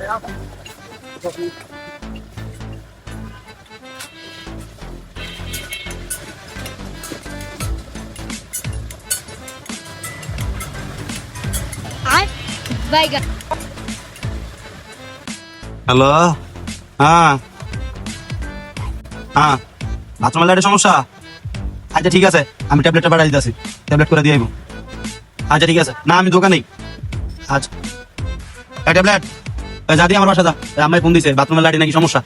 Hello? হ্যাঁ। হ্যাঁ। বাথরুমের লাইটের সমস্যা? আচ্ছা ঠিক আছে। আমি ট্যাবলেটটা পাঠাই দিতেছি। ট্যাবলেট করে দিয়ে আইবো। আচ্ছা ঠিক আছে। না, আমি দোকানেই। আচ্ছা। ট্যাবলেট যা দিয়ে আমার বাসা যা। আম্মাই ফোন দিছে বাথরুমের লাইটে নাকি সমস্যা?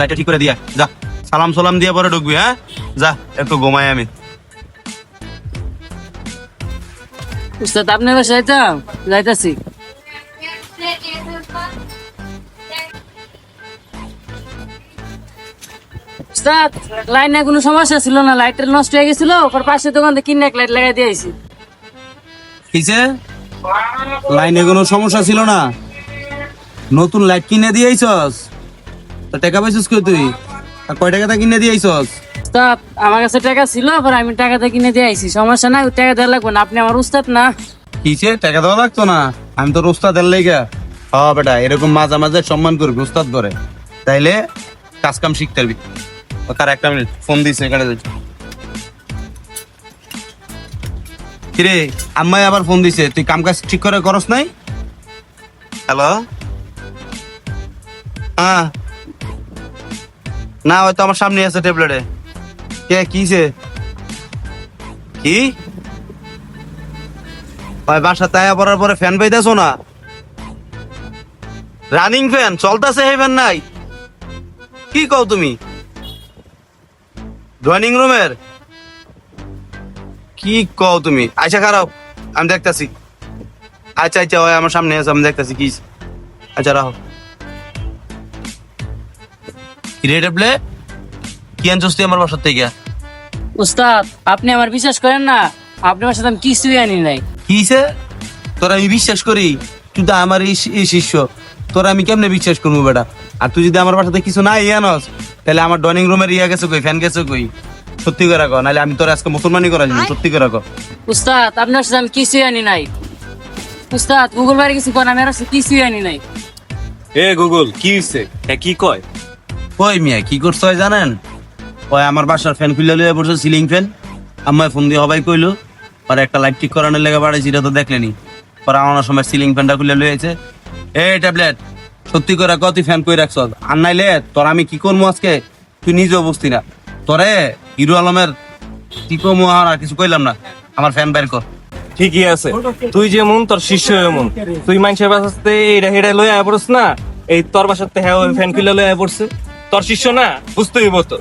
লাইটটা ঠিক করে দিয়ে যা সালাম সালাম দিয়ে পরে ঢুকবি হ্যাঁ? যা একটু ঘুমাই আমি। উস্তাদ আপনার বাসায় যাইতাম যাইতাছি। উস্তাদ লাইনে কোনো সমস্যা ছিল না? লাইটের নষ্ট হয়ে গেছিল ওর পাশে দোকান থেকে কিনে এক লাইট লাগাই দিয়েছি কিসে? লাইনে কোনো সমস্যা ছিল না? নতুন লাইট কিনে দিয়ে দিয়েছস তো টাকা পাইছিস কই তুই? আর কয় টাকাটা কিনে দিয়েছস উস্তাদ আমার কাছে টাকা ছিল পর আমি টাকাতে কিনে দিয়ে আইছি। সমস্যা নাই টাকা দেওয়া লাগবে না। আপনি আমার উস্তাদ না। কিসে? টাকা দেওয়া লাগতো না? আমি তো উস্তাদের লেগে। হ্যাঁ বেটা এরকম মাঝে মাঝে সম্মান করবি উস্তাদ করে। তাইলে কাজ কাম শিখতে পারবি। ও তার একটা মিনিট ফোন দিছে এখানে কিরে আম্মাই আবার ফোন দিছে। তুই কাম কাজ ঠিক করে করস নাই? হ্যালো হ্যাঁ না হয়তো আমার সামনে আছে ট্যাবলেটে কে কিছে কি? ভাই বাসা তায়া পড়ার পরে ফ্যান পাইতেছো না? রানিং ফ্যান চলতেছে এই ফ্যান নাই। কি কও তুমি? ড্রয়িং রুমের কি কও তুমি? আচ্ছা খারাপ। আমি দেখতাছি। আচ্ছা আচ্ছা ওই আমার সামনে আছে, আমি দেখতাছি, কি আচ্ছা রাখো। রে টেবলে কি আনছস তুই আমার বাসার থেকে? উস্তাদ আপনি আমার বিশ্বাস করেন না? আপনি আমার সাথে আমি কিছুই আনি নাই। কিসে তোরা আমি বিশ্বাস করি তুই তো আমার এই শিষ্য। তোরা আমি কেমনে বিশ্বাস করব বেটা? আর তুই যদি আমার বাসাতে কিছু নাই ইয়ানস তাহলে আমার ড্রয়িং রুমের ইয়া গেছে কই ফ্যান গেছে কই? সত্যি করে রাখো নাহলে আমি তোর আজকে মুসলমানি করা যাব সত্যি করে রাখো উস্তাদ আপনার সাথে আমি কিছুই আনি নাই। উস্তাদ গুগল বারে কিছু কোন আমি আর কিছুই আনি নাই। এ গুগল কি হইছে? হ্যাঁ কি কয়? ওই মিয়া, কি করছ জানেন? ওই আমার বাসার ফ্যান খুলে লিয়ে পড়ছে সিলিং ফ্যান আম্মায় ফোন দিয়ে হবাই কইলো, পরে একটা লাইট ঠিক করানোর লেগে এটা তো দেখলেনি। পরে আমার সময় সিলিং ফ্যানটা খুলে লইয়েছে। এই ট্যাবলেট সত্যি করে কত ফ্যান কই রাখছ? আর নাইলে তোর আমি কি করব আজকে? তুই নিজেও বুঝতি না। তোরে হিরো আলমের কি করব আর কিছু কইলাম না। আমার ফ্যান বের কর। ঠিকই আছে। তুই যেমন, তোর শিষ্য এমন। তুই মানুষের বাসাতে এইটা হেডা লই আয় পড়ছ না, এই তোর বাসাতে হ্যাঁ ফ্যান খুলে লই আয় পড়ছে। তোর শিষ্য না? বুঝতে হইব তো।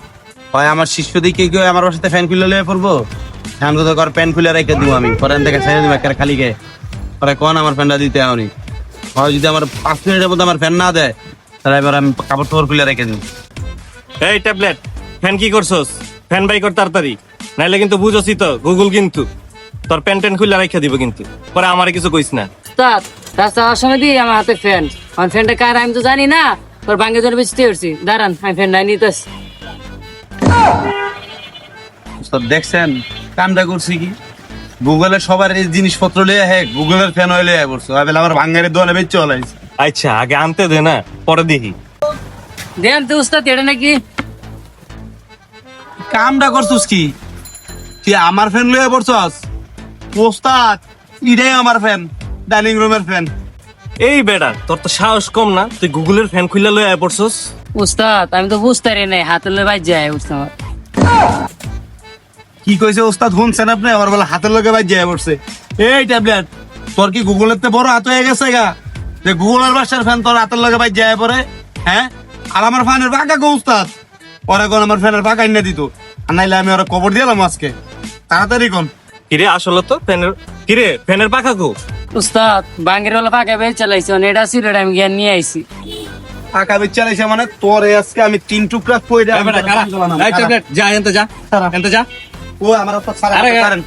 হয় আমার শিষ্য দিকে কি হয় আমার বাসাতে ফ্যান খুলে লয়ে পড়ব? ফ্যান কোথাও কর প্যান খুলে রেখে দিব আমি। পরে থেকে ছেড়ে দিব একেবারে খালি গে পরে কোন আমার ফ্যানটা দিতে আমি হয় যদি আমার পাঁচ মিনিটের মধ্যে আমার ফ্যান না দেয় তাহলে এবার আমি কাপড় টাপড় খুলে রেখে দিব। এই ট্যাবলেট ফ্যান কি করছস? ফ্যান বাই কর তাড়াতাড়ি। নাইলে কিন্তু বুঝছি তো গুগল কিন্তু। তোর প্যান ট্যান খুলে রেখে দিব কিন্তু। পরে আমারে কিছু কইস না। রাস্তা সময় দিয়ে আমার হাতে ফ্যান আমার ফ্যানটা কার আমি তো জানি না। তোর ভাঙ্গে জন্য বেঁচতে পারছি দাঁড়ান আমি ফ্যানটা নিতেছি। তো দেখছেন? কামটা করছি কি? গুগলের সবার এই জিনিসপত্র লিয়ে হ্যাঁ গুগলের ফ্যান হয়ে লিয়ে পড়ছো। আবার আমার ভাঙ্গারের দোকানে বেচে চলাইছে আচ্ছা আগে আনতে দে না পরে দেখি। দেন তো উস্তাদ এটা নাকি? কামটা করছিস কি? তুই আমার ফ্যান লয়ে পড়ছস? ওস্তাদ ইটাই আমার ফ্যান ডাইনিং রুমের ফ্যান। এই বেটা তোর তো সাহস কম না? তুই গুগলের ফ্যান খুলে লই আয় পড়ছস। উস্তাদ আমি তো বুঝতে পারি নাই হাতে লে বাজ যায় উস্তাদ কি কইছে ওস্তাদ শুনছেন আপনি? আমার বলে হাতের লগে বাজ যায় পড়ছে। এই ট্যাবলেট তোর কি গুগলের তে বড় হাত হয়ে গেছে গা? যে গুগলের বাসার ফ্যান তোর হাতের লগে বাজ যায় পড়ে হ্যাঁ? আর আমার ফ্যানের পাকা গো উস্তাদ? ওরা কোন আমার ফ্যানের পাকা এনে দিত। আর নাইলে আমি ওরা কবর দিলাম আজকে। তাড়াতাড়ি কোন। কিরে আসলে তো ফ্যানের কিরে ফ্যানের পাখা গো উস্তাদ বাঙ্গের ওলা পাকা বেল চালাইছে এটা সিলেট আমি জ্ঞান নিয়ে আইছি। ফাঁকা চালাইছে মানে তোর আজকে আমি তিন টুকরা ফ্যান যা এনতে যা এনতে যা। ও আমার সারান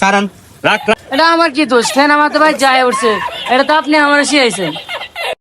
সারান রাখ রাখ। এটা আমার কি দোষ? ফ্যান আমার তো ভাই যায় উঠছে। এটা তো আপনি আমার শিয়াইছেন।